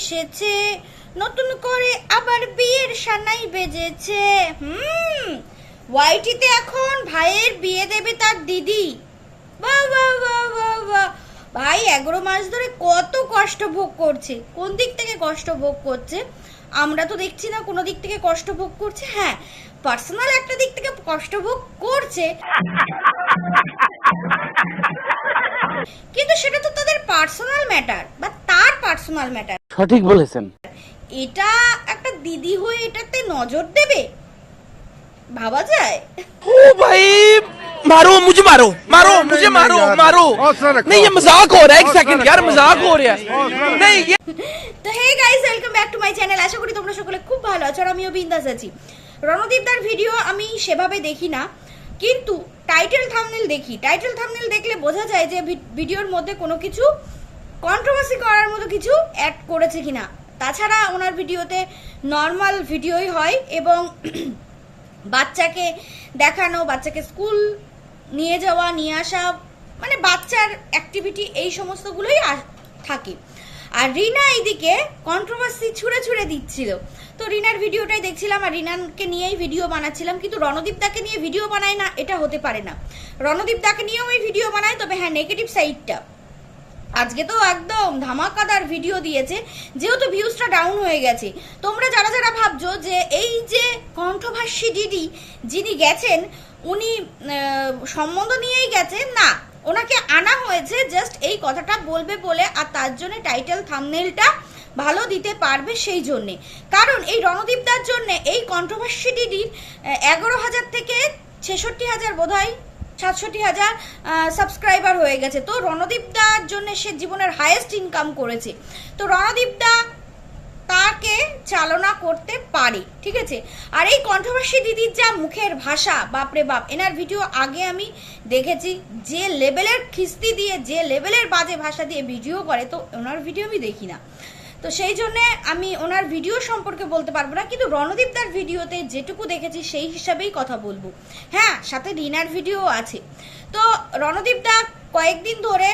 এসেছে। নতুন করে আবার বিয়ের সানাই বেজেছে। হুম, ওয়াইটিতে এখন ভাইয়ের বিয়ে দেবে তার দিদি। ভাই, এগারো মাস ধরে কত কষ্ট ভোগ করছে। কোন দিক থেকে কষ্ট ভোগ করছে? আমরা তো দেখছি না কোনো দিক থেকে কষ্ট ভোগ করছে। হ্যাঁ পার্সোনাল একটা দিক থেকে কষ্ট ভোগ করছে। কিন্তু সেটা তো তাদের পার্সোনাল ম্যাটার বা তার পার্সোনাল ম্যাটার। সঠিক বলেছেন এটা একটা দিদি হয়ে এটাতে নজর দেবে ভাবা যায় ओ भाई मारो मुझे मारो मारो मुझे मारो मारो नहीं ये मजाक हो रहा है एक सेकंड यार मजाक हो रहा है नहीं ये তো hey guys welcome back to my channel আশা করি তোমরা সকলে খুব ভালো আছো আর আমিও বিন্দাস আছি রণদীপদার ভিডিও আমি সেভাবে দেখি না কিন্তু টাইটেল থামনেল দেখি টাইটেল থামনেল দেখলে বোঝা যায় যে ভি- ভিডিওর মধ্যে কোনো কিছু কন্ট্রোভার্সি করার মতো কিছু অ্যাড করেছে কিনা। তাছাড়া ওনার ভিডিওতে নর্মাল ভিডিওই হয় এবং বাচ্চাকে দেখানো, বাচ্চাকে স্কুল নিয়ে যাওয়া, নিয়ে আসা মানে বাচ্চার অ্যাক্টিভিটি এই সমস্তগুলোই থাকে। আর রিনা এইদিকে কন্ট্রোভার্সি ছুঁড়ে ছুঁড়ে দিচ্ছিল। তো রিনার ভিডিওটাই দেখছিলাম আর রিনাকে নিয়েই ভিডিও বানাচ্ছিলাম, কিন্তু রণদীপ দাকে নিয়ে ভিডিও বানায় না, এটা হতে পারে না। রণদীপ দাকে নিয়েও এই ভিডিও বানায়, তবে হ্যাঁ নেগেটিভ সাইডটা আজকে তো একদম ধামাকাদার ভিডিও দিয়েছে, যেহেতু ভিউজটা ডাউন হয়ে গেছে। তোমরা যারা যারা ভাবছ যে এই যে কণ্ঠভাষী দিদি যিনি গেছেন, উনি সম্বন্ধ নিয়েই গেছেন, না, ওনাকে আনা হয়েছে জাস্ট এই কথাটা বলবে বলে, আর তার জন্য টাইটেল থামনেলটা ভালো দিতে পারবে সেই জন্যে। কারণ এই রণদীপদার জন্যে এই কণ্ঠভাষ্যী দিদির এগারো হাজার থেকে ছেষট্টি হাজার বোধ হয় সাতষট্টি হাজার সাবস্ক্রাইবার হয়ে গেছে। তো রণদীপ দার জন্য সে জীবনের হাইয়েস্ট ইনকাম করেছে। তো রণদীপ দা তাকে চালনা করতে পারে, ঠিক আছে? আর এই কন্ট্রোভার্সি দিদির যা মুখের ভাষা বাপরে বাপ, এনার ভিডিও আগে আমি দেখেছি, যে লেভেলের খিস্তি দিয়ে, যে লেভেলের বাজে ভাষা দিয়ে ভিডিও করে, তো ওনার ভিডিও আমি দেখি না। তো সেই জন্যে আমি ওনার ভিডিও সম্পর্কে বলতে পারব না, কিন্তু রণদীপ রণদীপদার ভিডিওতে যেটুকু দেখেছি সেই হিসাবেই কথা বলব। হ্যাঁ সাথে রিনার ভিডিও আছে। তো রণদীপ দা কয়েকদিন ধরে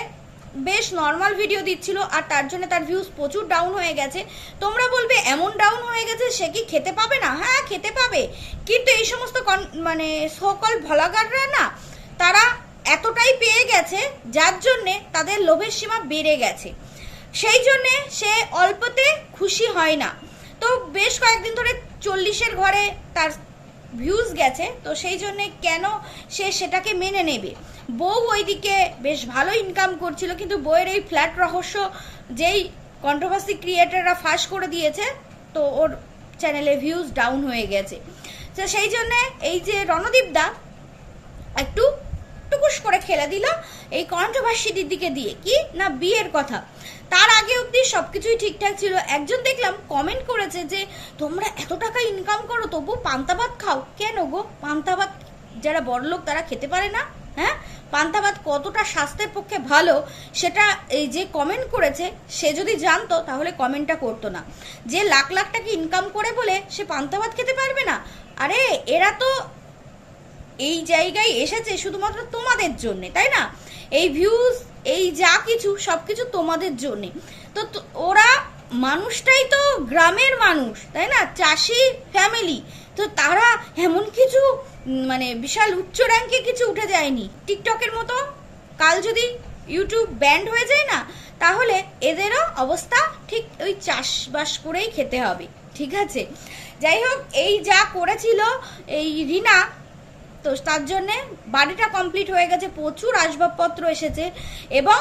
বেশ নর্মাল ভিডিও দিচ্ছিল, আর তার জন্য তার ভিউজ প্রচুর ডাউন হয়ে গেছে। তোমরা বলবে, এমন ডাউন হয়ে গেছে সে কি খেতে পাবে না? হ্যাঁ খেতে পাবে। কিন্তু এই সমস্ত মানে সকল ভলাগাররা না, তারা এতটাই পেয়ে গেছে, যার জন্যে তাদের লোভের সীমা বেড়ে গেছে। সেই জন্যে সে অল্পতে খুশি হয় না। তো বেশ কয়েকদিন ধরে চল্লিশের ঘরে তার ভিউজ গেছে, তো সেই জন্যে কেন সে সেটাকে মেনে নেবে? বউ ওইদিকে বেশ ভালো ইনকাম করছিল, কিন্তু বইয়ের এই ফ্ল্যাট রহস্য যেই কন্ট্রোভার্সি ক্রিয়েটাররা ফাঁস করে দিয়েছে, তো ওর চ্যানেলে ভিউজ ডাউন হয়ে গেছে। তো সেই জন্যে এই যে রণদীপ দা, একটু টুকুস করে খেলে দিল। এই কন্ট্রোভার্সি দিদিকে দিয়ে কি না বিয়ের কথা? তার আগে অবধি সবকিছুই ঠিকঠাক ছিল। একজন দেখলাম কমেন্ট করেছে যে, তোমরা এত টাকা ইনকাম করো, তবু পান্তা ভাত খাও? কেন গো? পান্তা ভাত যারা বড়লোক তারা খেতে পারে না? হ্যাঁ? পান্তা ভাত কতটা স্বাস্থ্যের পক্ষে ভালো, সেটা এই যে কমেন্ট করেছে, সে যদি জানতো তাহলে কমেন্টটা করতো না। যে লাখ লাখ টাকা ইনকাম করে বলে সে পান্তা ভাত খেতে পারবে না? আরে, এরা তো এই জায়গায় এসেছে শুধুমাত্র তোমাদের জন্য, তাই না? এই ভিউজ এই যা কিছু সব কিছু তোমাদের জন্যে। তো ওরা মানুষটাই তো গ্রামের মানুষ, তাই না? চাষি ফ্যামিলি তো তারা এমন কিছু মানে বিশাল উচ্চ র্যাঙ্কে কিছু উঠে যায়নি। টিকটকের মতো। কাল যদি ইউটিউব ব্যান্ড হয়ে যায় না, তাহলে এদেরও অবস্থা ঠিক ওই চাষবাস করেই খেতে হবে। ঠিক আছে? যাই হোক, এই যা করেছিল এই রিনা তো তার জন্যে বাড়িটা কমপ্লিট হয়ে গেছে, প্রচুর আসবাবপত্র এসেছে এবং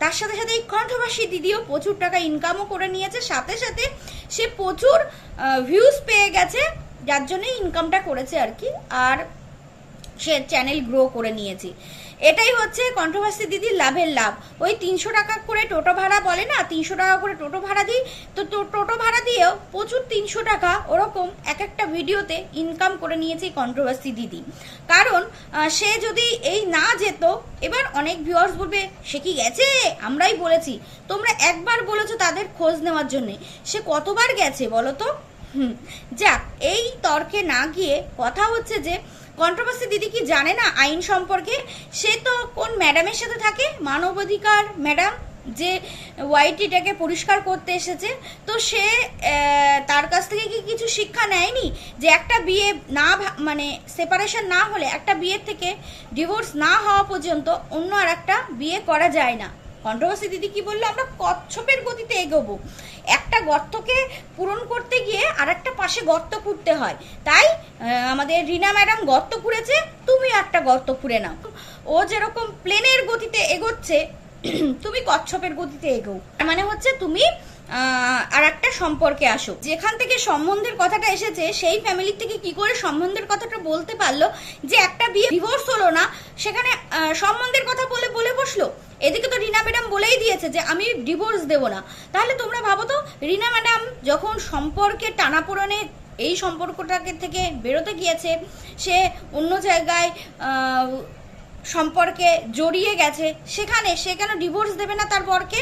তার সাথে সাথে এই কন্ট্রোভার্সি দিদিও প্রচুর টাকা ইনকামও করে নিয়েছে। সাথে সাথে সে প্রচুর ভিউজ পেয়ে গেছে, যার জন্যই ইনকামটা করেছে আর কি। আর সে চ্যানেল গ্রো করে নিয়েছে। এটাই হচ্ছে কন্ট্রোভার্সি দিদির লাভের লাভ। ওই তিনশো টাকা করে টোটো ভাড়া বলে না? তিনশো টাকা করে টোটো ভাড়া দিই। তো টোটো ভাড়া দিয়েও প্রচুর তিনশো টাকা ওরকম এক একটা ভিডিওতে ইনকাম করে নিয়েছে কন্ট্রোভার্সি দিদি। কারণ সে যদি এই না যেত, এবার অনেক ভিউয়ার্স বলবে, সে কি গেছে? আমরাই বলেছি। তোমরা একবার বলেছ তাদের খোঁজ নেওয়ার জন্য। সে কতবার গেছে বলো তো? হুম, যাক, এই তর্কে না গিয়ে কথা হচ্ছে যে কন্ট্রোভার্সি দিদি কি জানে না আইন সম্পর্কে? সে তো কোন ম্যাডামের সাথে থাকে? মানবাধিকার ম্যাডাম, যে ওয়াইটিটাকে পরিষ্কার করতে এসেছে, তো সে তার কাছ থেকে কি কিছু শিক্ষা নেয়নি? যে একটা বিয়ে না মানে সেপারেশন না হলে, একটা বিয়ের থেকে ডিভোর্স না হওয়া পর্যন্ত অন্য আর একটা বিয়ে করা যায় না। কন্ট্রোভার্সি দিদি কি বলল? আমরা কচ্ছপের গতিতে এগোবো। একটা গর্তকে পূরণ করতে গিয়ে আর একটা পাশে গর্ত পুঁততে হয়। তাই আমাদের রিনা ম্যাডাম গর্ত পুড়েছে, তুমি একটা গর্ত পুড়ে নাও। ও যেরকম প্লেনের গতিতে এগোচ্ছে, তুমি কচ্ছপের গতিতে এগো মানে হচ্ছে তুমি আর একটা সম্পর্কে আসো। যেখান থেকে সম্বন্ধের কথাটা এসেছে, সেই ফ্যামিলি থেকে কি করে সম্বন্ধের কথাটা বলতে পারল যে একটা বিয়ে ডিভোর্স হলো না, সেখানে সম্বন্ধের কথা বলে বলে বসল? এদিকে তো রিনা ম্যাডাম বলেই দিয়েছে যে আমি ডিভোর্স দেব না। তাহলে তোমরা ভাবো তো, রিনা ম্যাডাম যখন সম্পর্কে টানাপোড়নে এই সম্পর্কটাকে থেকে বেরোতে গিয়েছে, সে অন্য জায়গায় সম্পর্কে জড়িয়ে গেছে, সেখানে সে কেন ডিভোর্স দেবে না তার বরকে?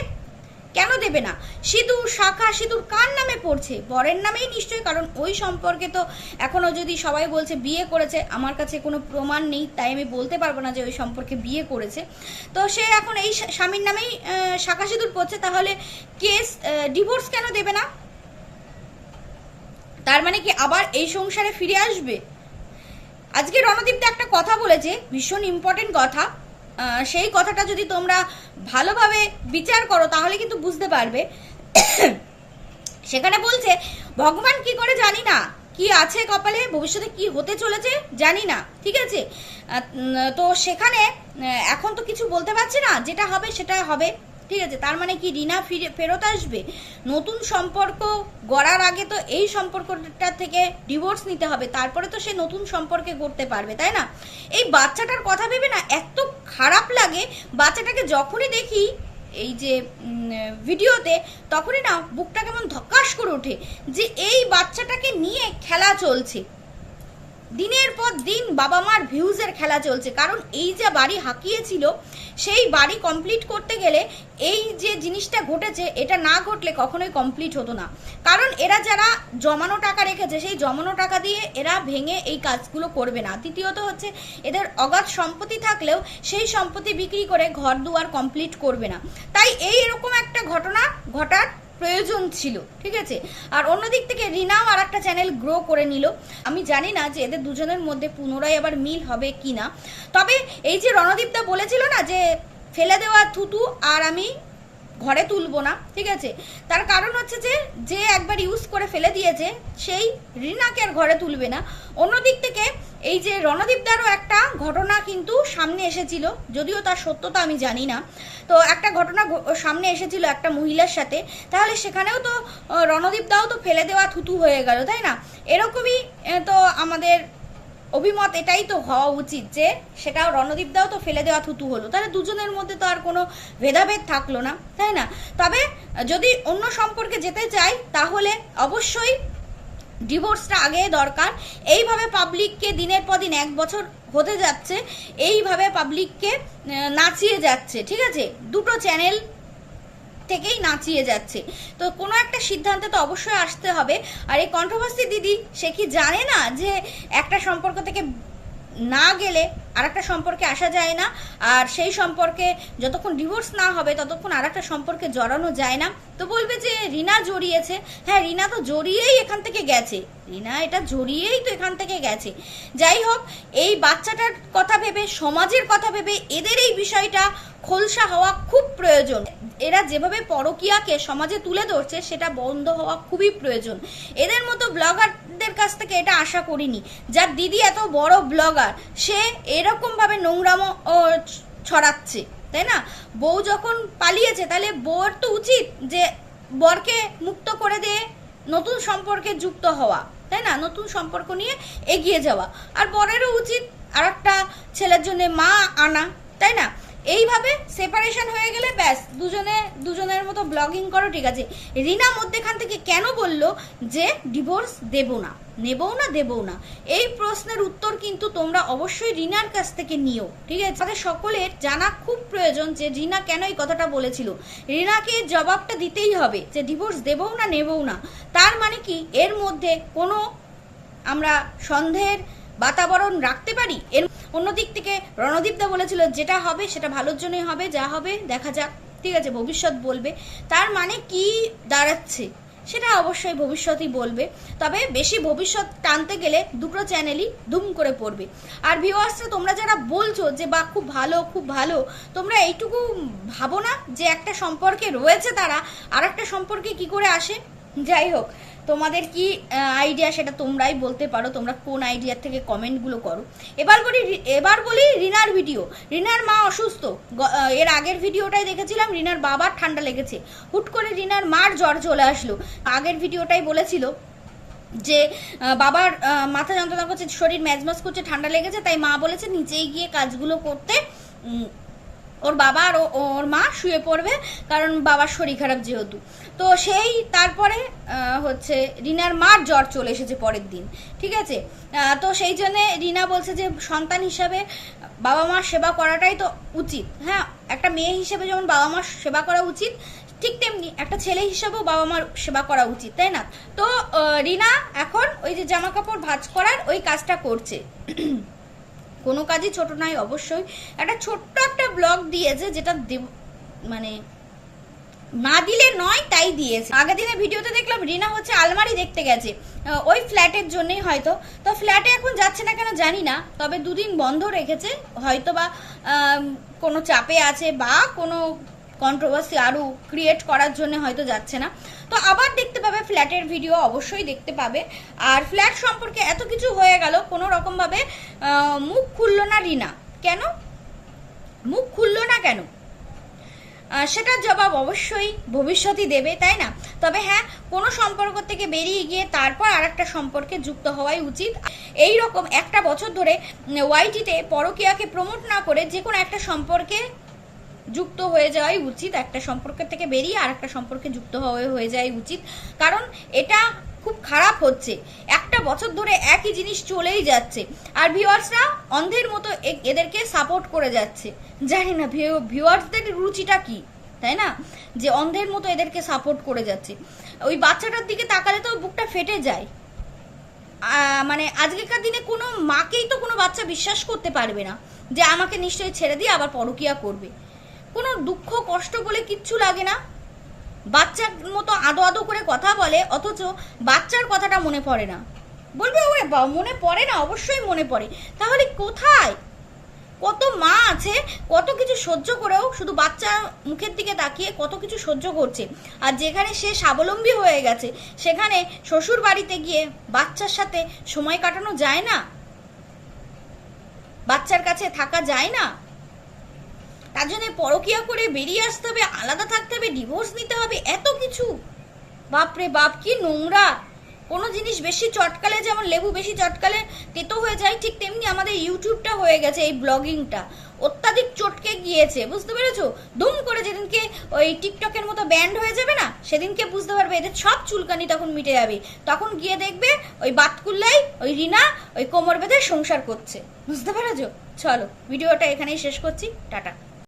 কেন দেবে না? সিঁদুর শাখা সিঁদুর কার নামে পড়ছে? বরের নামেই নিশ্চয়ই কারণ ওই সম্পর্কে তো এখনও যদি সবাই বলছে বিয়ে করেছে, আমার কাছে কোনো প্রমাণ নেই, তাই আমি বলতে পারব না যে ওই সম্পর্কে বিয়ে করেছে। তো সে এখন এই স্বামীর নামেই শাখা সিঁদুর পড়ছে, তাহলে কেস ডিভোর্স কেন দেবে না? তার মানে কি আবার এই সংসারে ফিরে আসবে? আজকে রণদীপদা একটা কথা বলেছে, ভীষণ ইম্পর্টেন্ট কথা। সেই কথাটা যদি তোমরা ভালোভাবে বিচার করো, তাহলে কিন্তু বুঝতে পারবে। সেখানে বলছে, ভগবান কি করে জানি না, কি আছে কপালে, ভবিষ্যতে কি হতে চলেছে জানি না, ঠিক আছে? তো সেখানে এখন তো কিছু বলতে পারছি না, যেটা হবে সেটা হবে। ঠিক আছে, তার মানে কি রিনা ফিরে ফেরত আসবে? নতুন সম্পর্ক গড়ার আগে তো এই সম্পর্কটা থেকে ডিভোর্স নিতে হবে, তারপরে তো সে নতুন সম্পর্কে গড়তে পারবে, তাই না? এই বাচ্চাটার কথা ভেবে না এত খারাপ লাগে, বাচ্চাটাকে যখনই দেখি এই যে ভিডিওতে, তখনই না বুকটা কেমন ধক্কাস করে ওঠে যে এই বাচ্চাটাকে নিয়ে খেলা চলছে। দিনের পর দিন বাবা মার ভিউজের খেলা চলছে। কারণ এই যে বাড়ি হাঁকিয়েছিল, সেই বাড়ি কমপ্লিট করতে গেলে এই যে জিনিসটা ঘটেছে, এটা না ঘটলে কখনোই কমপ্লিট হতো না। কারণ এরা যারা জমানো টাকা রেখেছে, সেই জমানো টাকা দিয়ে এরা ভেঙে এই কাজগুলো করবে না। তৃতীয়ত হচ্ছে, এদের অগাধ সম্পত্তি থাকলেও সেই সম্পত্তি বিক্রি করে ঘর দুয়ার কমপ্লিট করবে না। তাই এই এরকম একটা ঘটনা ঘটার প্রয়োজন ছিল, ঠিক আছে? আর অন্যদিক থেকে রিনাও আর একটা চ্যানেল গ্রো করে নিল। আমি জানি না যে এদের দুজনের মধ্যে পুনরায় আবার মিল হবে কি না তবে এই যে রণদীপদা বলেছিল না যে ফেলে দেওয়া থুতু আর আমি ঘরে তুলবো না, ঠিক আছে? তার কারণ হচ্ছে যে যে একবার ইউজ করে ফেলে দিয়েছে, সেই রিনাকে আর ঘরে তুলবে না। অন্যদিক থেকে এই যে রণদীপদারও একটা ঘটনা কিন্তু সামনে এসেছিল, যদিও তার সত্যতা আমি জানি না। তো একটা ঘটনা সামনে এসেছিল একটা মহিলার সাথে, তাহলে সেখানেও তো রণদীপদাও তো ফেলে দেওয়া থুতু হয়ে গেল, তাই না? এরকমই তো আমাদের অভিমত এটাই তো হওয়া উচিত যে সেটাও রণদীপদাও তো ফেলে দেওয়া থুতু হলো। তাহলে দুজনের মধ্যে তো আর কোনো ভেদাভেদ থাকল না, তাই না? তবে যদি অন্য সম্পর্কে যেতে চাই, তাহলে অবশ্যই ডিভোর্সটা আগে দরকার। এইভাবে পাবলিককে দিনের পর দিন এক বছর হতে যাচ্ছে, এইভাবে পাবলিককে নাচিয়ে যাচ্ছে, ঠিক আছে? দুটো চ্যানেল থেকেই নাচিয়ে যাচ্ছে। তো কোনো একটা সিদ্ধান্তে তো অবশ্যই আসতে হবে। আর এই কন্ট্রোভার্সি দিদি, সে কি জানে না যে একটা সম্পর্ক থেকে না গেলে আর একটা সম্পর্কে আসা যায় না। আর সেই সম্পর্কে যতক্ষণ ডিভোর্স না হবে, ততক্ষণ আর একটা সম্পর্কে জড়ানো যায় না। তো বলবে যে রিনা জড়িয়েছে। হ্যাঁ রিনা তো জড়িয়েই এখান থেকে গেছে। রিনা এটা জড়িয়েই তো এখান থেকে গেছে। যাই হোক, এই বাচ্চাটার কথা ভেবে, সমাজের কথা ভেবে এদের এই বিষয়টা খোলসা হওয়া খুব প্রয়োজন। এরা যেভাবে পরকিয়াকে সমাজে তুলে ধরছে, সেটা বন্ধ হওয়া খুবই প্রয়োজন। এদের মতো ব্লগারদের কাছ থেকে এটা আশা করিনি। যার দিদি এত বড় ব্লগার সে এরকমভাবে নোংরামো ছড়াচ্ছে, তাই না? বউ যখন পালিয়েছে, তাহলে বউর তো উচিত যে বরকে মুক্ত করে দিয়ে নতুন সম্পর্কে যুক্ত হওয়া, তাই না? নতুন সম্পর্ক নিয়ে এগিয়ে যাওয়া। আর বরেরও উচিত আর একটা ছেলের জন্য মা আনা, তাই না? এইভাবে সেপারেশন হয়ে গেলে ব্যাস, দুজনে, দুজনের মতো ব্লগিং করো, ঠিক আছে। রিনা মধ্যেখান থেকে কেন বলল যে ডিভোর্স দেব না? নেবও না, দেবও না? এই প্রশ্নের উত্তর কিন্তু তোমরা অবশ্যই রিনার কাছ থেকে নিও, ঠিক আছে? তাদের সকলের জানা খুব প্রয়োজন যে রিনা কেন এই কথাটা বলেছিল। রিনাকে জবাবটা দিতেই হবে যে ডিভোর্স দেবও না, নেবও না। তার মানে কি? এর মধ্যে কোনো আমরা সন্দেহের বাতাবরণ রাখতে পারি? এর অন্যদিক থেকে রণদীপদা বলেছিল, যেটা হবে, সেটা ভালোর জন্যই হবে, যা হবে, দেখা যাক। ঠিক আছে, ভবিষ্যৎ বলবে। তার মানে কি দাঁড়াচ্ছে, সেটা অবশ্যই ভবিষ্যতই বলবে। তবে বেশি ভবিষ্যৎ টানতে গেলে দুটো চ্যানেলই ধুম করে পড়বে। আর ভিউয়ার্সরা, তোমরা যারা বলছো যে বা খুব ভালো খুব ভালো, তোমরা এইটুকু ভাবো না যে, একটা সম্পর্কে রয়েছে তারা। আর একটা সম্পর্কে কি করে আসে? যাই হোক তোমাদের কি আইডিয়া সেটা তোমরাই বলতে পারো, তোমরা কোন আইডিয়ার থেকে কমেন্টগুলো করো। এবার বলি এবার বলি রিনার ভিডিও রিনার মা অসুস্থ। এর আগের ভিডিওটাই দেখেছিলাম, রিনার বাবার ঠান্ডা লেগেছে। হুট করে রিনার মার জ্বর চলে আসলো। আগের ভিডিওটাই বলেছিল যে বাবার মাথা যন্ত্রণা করছে, শরীর ম্যাজমাজ করছে, ঠান্ডা লেগেছে, তাই মা বলেছে, নিচেই গিয়ে কাজগুলো করতে ওর বাবা আর ওর মা শুয়ে পড়বে, কারণ বাবার শরীর খারাপ যেহেতু। তো সেই, তারপরে হচ্ছে রিনার মার জ্বর চলে এসেছে পরের দিন, ঠিক আছে? তো সেই জন্য রিনা বলছে যে, সন্তান হিসাবে বাবা মার সেবা করাটাই তো উচিত হ্যাঁ? একটা মেয়ে হিসেবে যেমন বাবা মার সেবা করা উচিত, ঠিক তেমনি একটা ছেলে হিসাবেও বাবা মার সেবা করা উচিত, তাই না? তো রিনা এখন ওই যে জামা কাপড় ভাঁজ করার ওই কাজটা করছে। কোনো কাজই ছোট নয় অবশ্যই। একটা ছোট্ট একটা ব্লগ দিয়েছে যেটা মানে না দিলে নয়, তাই দিয়েছে। আগের দিনে ভিডিওতে দেখলাম রিনা হচ্ছে আলমারি দেখতে গেছে ওই ফ্ল্যাটের জন্যই হয়তো। তো ফ্ল্যাটে এখন যাচ্ছে না কেন জানি না, তবে দুদিন বন্ধ রেখেছে হয়তো বা কোনো চাপে আছে বা কোনো কন্ট্রোভার্সি আরও ক্রিয়েট করার জন্য হয়তো যাচ্ছে না। তো আবার দেখতে পাবে, ফ্ল্যাটের ভিডিও অবশ্যই দেখতে পাবে। আর ফ্ল্যাট সম্পর্কে এত কিছু হয়ে গেল, কোনো রকমভাবে মুখ খুললো না রিনা। কেন? মুখ খুললো না কেন? সেটার জবাব অবশ্যই ভবিষ্যতই দেবে, তাই না? তবে হ্যাঁ কোনো সম্পর্ক থেকে বেরিয়ে গিয়ে তারপর আর একটা সম্পর্কে যুক্ত হওয়াই উচিত। এই রকম একটা বছর ধরে ওয়াইটিতে পরকীয়াকে প্রমোট না করে যে কোনো একটা সম্পর্কে যুক্ত হয়ে যাওয়াই উচিত। একটা সম্পর্কের থেকে বেরিয়ে আর একটা সম্পর্কে যুক্ত হয়ে হয়ে যাওয়াই উচিত। কারণ এটা খুব খারাপ হচ্ছে। একটা বছর ধরে একই জিনিস চলেই যাচ্ছে। আর ভিউয়ার্সরা অন্ধের মতো এদেরকে সাপোর্ট করে যাচ্ছে। জানি না ভিউয়ার্সদের রুচিটা কি? তাই না? যে অন্ধের মতো এদেরকে সাপোর্ট করে যাচ্ছে। ওই বাচ্চাটার দিকে তাকালে তো বুকটা ফেটে যায়। মানে আজকেকার দিনে কোনো মাকেই তো কোনো বাচ্চা বিশ্বাস করতে পারবে না। যে আমাকে নিশ্চয়ই ছেড়ে দিয়ে আবার পরকিয়া করবে। কোনো দুঃখ, কষ্ট বলে কিচ্ছু লাগে না। বাচ্চার মতো আদো আদো করে কথা বলে, অথচ বাচ্চার কথাটা মনে পড়ে না। বলবে, ওরে মনে পড়ে না? অবশ্যই মনে পড়ে। তাহলে কোথায়? কত মা আছে, কত কিছু সহ্য করেও শুধু বাচ্চা মুখের দিকে তাকিয়ে কত কিছু সহ্য করছে। আর যেখানে সে স্বাবলম্বী হয়ে গেছে, সেখানে শ্বশুর বাড়িতে গিয়ে বাচ্চার সাথে সময় কাটানো যায় না? বাচ্চার কাছে থাকা যায় না? তার জন্য পরকিয়া করে বেরিয়ে আসতে হবে, আলাদা থাকতে হবে ডিভোর্স নিতে হবে, এত কিছু। বাপরে বাপ, কি নোংরা। কোনো জিনিস বেশি চটকালে, যেমন লেবু বেশি চটকালে তেতো হয়ে যায়, ঠিক তেমনি আমাদের ইউটিউবটা হয়ে গেছে, এই ব্লগিংটা। অত্যাধিক চটকে গিয়েছে, বুঝতে পেরেছ? দুম করে যেদিনকে ওই টিকটকের মতো ব্যান্ড হয়ে যাবে না, সেদিনকে বুঝতে পারবে এদের সব চুলকানি তখন মিটে যাবে। তখন গিয়ে দেখবে ওই বাতকুল্লাই, ওই রিনা, ওই কোমর বেঁধে সংসার করছে। বুঝতে পেরেছ? চলো, ভিডিওটা এখানেই শেষ করছি। টাটা।